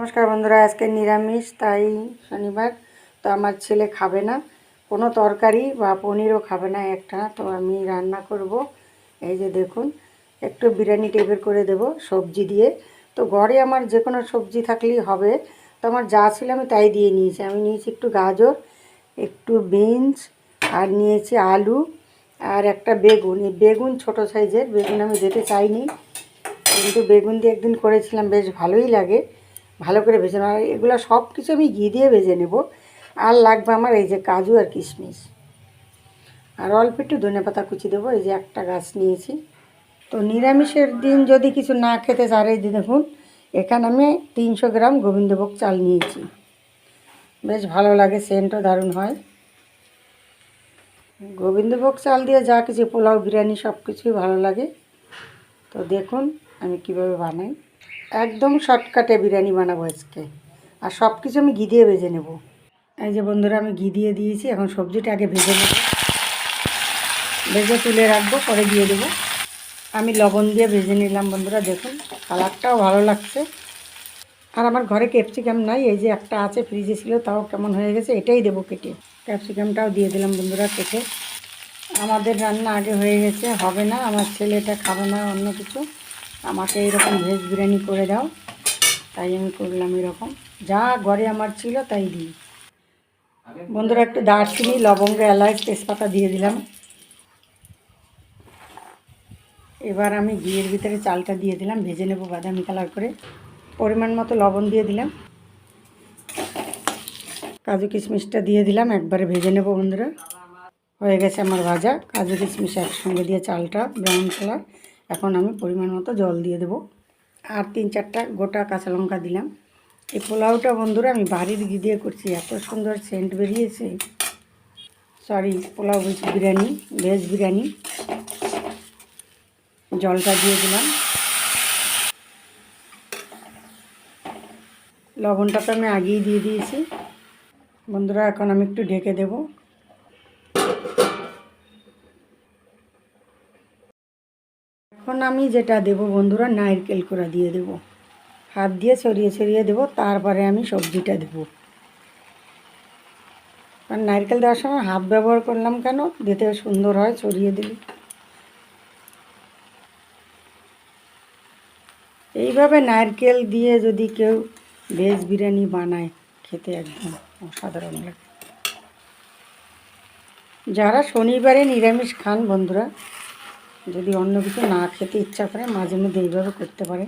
নমস্কার বন্ধুরা, আজকে নিরামিষ, তাই শনিবার। তো আমার ছেলে খাবে না, কোনো তরকারি বা পনিরও খাবে না একটা। তো আমি রান্না করব। এই যে দেখুন, একটু বিরিয়ানি টাইপের করে দেব সবজি দিয়ে। তো ঘরে আমার যে কোনো সবজি থাকলেই হবে। তো আমার যা ছিল আমি তাই দিয়ে নিয়েছি। আমি নিয়েছি একটু গাজর, একটু বিনস, আর নিয়েছি আলু, আর একটা বেগুন। এই বেগুন ছোটো সাইজের, বেগুন আমি দিতে চাইনি। কিন্তু বেগুন দিয়ে একদিন করেছিলাম, বেশ ভালোই লাগে। ভালো করে ভেজে আর এগুলো সব কিছু আমি ঘি দিয়ে ভেজে নেব। আর লাগবে আমার এই যে কাজু আর কিশমিশ। আর অল্প একটু ধনে পাতা কুচি দেবো, এই যে একটা গাছ নিয়েছি। তো নিরামিষের দিন যদি কিছু না খেতে চার এই দেখুন, এখানে আমি তিনশো গ্রাম গোবিন্দভোগ চাল নিয়েছি। বেশ ভালো লাগে, সেন্টও দারুণ হয়। গোবিন্দভোগ চাল দিয়ে যা কিছু পোলাও, বিরিয়ানি সব কিছুই ভালো লাগে। তো দেখুন আমি কীভাবে বানাই। একদম শর্টকাটে বিরিয়ানি বানাবো আজকে। আর সব কিছু আমি ঘি দিয়ে ভেজে নেব। এই যে বন্ধুরা, আমি ঘি দিয়ে দিয়েছি, এখন সবজিটা আগে ভেজে নেব। ভেজে তুলে রাখব, পরে দিয়ে দেবো। আমি লবণ দিয়ে ভেজে নিলাম বন্ধুরা, দেখুন, কালারটাও ভালো লাগছে। আর আমার ঘরে ক্যাপসিকাম নাই, এই যে একটা আছে ফ্রিজে ছিল, তাও কেমন হয়ে গেছে, এটাই দেবো কেটে। ক্যাপসিকামটাও দিয়ে দিলাম বন্ধুরা কেটে। আমাদের রান্না আগে হয়ে গেছে, হবে না, আমার ছেলেটা খাবে না, অন্য কিছু। আমাকে এরকম ভেজ বিরিয়ানি করে দাও। তাই আমি করলাম এরকম। যা ঘরে আমার ছিল তাই দিই। বন্ধুরা, একটু দারচিনি, লবঙ্গ, এলাচ, তেজপাতা দিয়ে দিলাম। এবার আমি ঘিয়ের ভিতরে চালটা দিয়ে দিলাম। ভেজে নেব বাদামি কালার করে। পরিমাণ মতো লবণ দিয়ে দিলাম। কাজু কিশমিশটা দিয়ে দিলাম। একবারে ভেজে নেব বন্ধুরা। হয়ে গেছে আমার ভাজা। কাজু কিশমিশ একসঙ্গে দিয়ে চালটা, ব্রাউন কালার। এখন আমি পরিমাণ মতো জল দিয়ে দেবো। আর তিন চারটা গোটা কাঁচা লঙ্কা দিলাম। এই পোলাওটা বন্ধুরা আমি বাড়ির ঘি দিয়ে করছি, এত সুন্দর সেন্ট বেরিয়েছে। সরি পোলাও বলছি বিরিয়ানি, ভেজ বিরিয়ানি। জলটা দিয়ে দিলাম। লবণটা তো আমি আগেই দিয়ে দিয়েছি। বন্ধুরা, এখন আমি একটু ঢেকে দেবো। এখন আমি যেটা দেব বন্ধুরা, নারকেল কোড়া দিয়ে দেব। হাত দিয়ে ছড়িয়ে ছড়িয়ে দেব, তারপরে আমি সবজিটা দেব। কারণ নারকেল দেওয়ার সময় হাত ব্যবহার করলাম কেন? দিতে সুন্দর হয়, ছড়িয়ে দিলে। এইভাবে নারকেল দিয়ে যদি কেউ ভেজ বিরিয়ানি বানায়, খেতে একদম অসাধারণ লাগে। যারা শনিবারে নিরামিষ খান বন্ধুরা যদি অন্য কিছু না খেতে ইচ্ছা করে, মাঝে মধ্যে এইভাবে করতে পারে।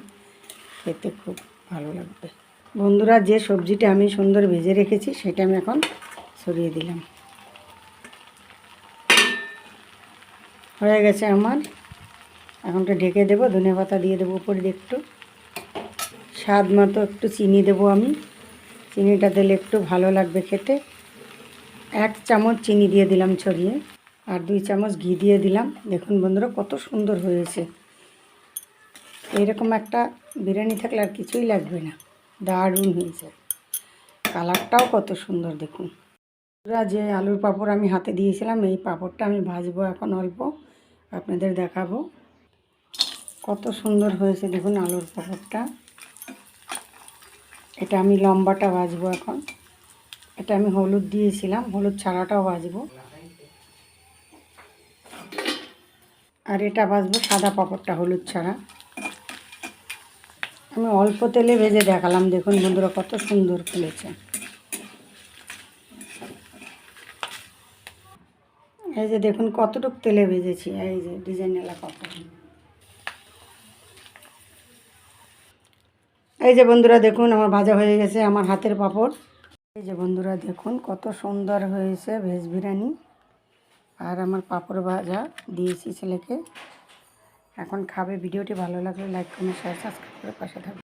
খেতে খুব ভালো লাগবে। বন্ধুরা, যে সবজিটা আমি সুন্দর ভেজে রেখেছি, সেটা আমি এখন সরিয়ে দিলাম। হয়ে গেছে আমার। এখনটা ঢেকে দেবো, ধনে পাতা দিয়ে দেবো উপরে একটু। স্বাদ মতো একটু চিনি দেবো আমি। চিনিটা দিলে একটু ভালো লাগবে খেতে। এক চামচ চিনি দিয়ে দিলাম ছড়িয়ে। আর দুই চামচ ঘি দিয়ে দিলাম। দেখুন বন্ধুরা, কত সুন্দর হয়েছে। এরকম একটা বিরিয়ানি থাকলে আর কিছুই লাগবে না। দারুণ হয়েছে। কালারটাও কত সুন্দর, দেখুন। বন্ধুরা, যে আলুর পাঁপড় আমি হাতে দিয়েছিলাম, এই পাঁপড়টা আমি ভাজবো এখন অল্প। আপনাদের দেখাবো। কত সুন্দর হয়েছে, দেখুন আলুর পাঁপড়টা। এটা আমি লম্বাটা ভাজবো এখন। এটা আমি হলুদ দিয়েছিলাম, হলুদ ছাড়াটাও ভাজবো। আর এটা ভাজবো সাদা পাঁপড়টা হলুদ ছাড়া। আমি অল্প তেলে ভেজে দেখালাম, দেখুন বন্ধুরা কত সুন্দর ফুলেছে। এই যে দেখুন কতটুক তেলে ভেজেছি, এই যে ডিজাইন এলা পাপড়। এই যে বন্ধুরা দেখুন, আমার ভাজা হয়ে গেছে আমার হাতের পাপড়। এই যে বন্ধুরা দেখুন কত সুন্দর হয়েছে ভেজ বিরিয়ানি। আর আমার পাঁপড় ভাজা দিয়েছি ছেলেকে। এখন খাবে। ভিডিওটি ভালো লাগলে লাইক কমেন্ট শেয়ার সাবস্ক্রাইব করে পাশে থাকবে।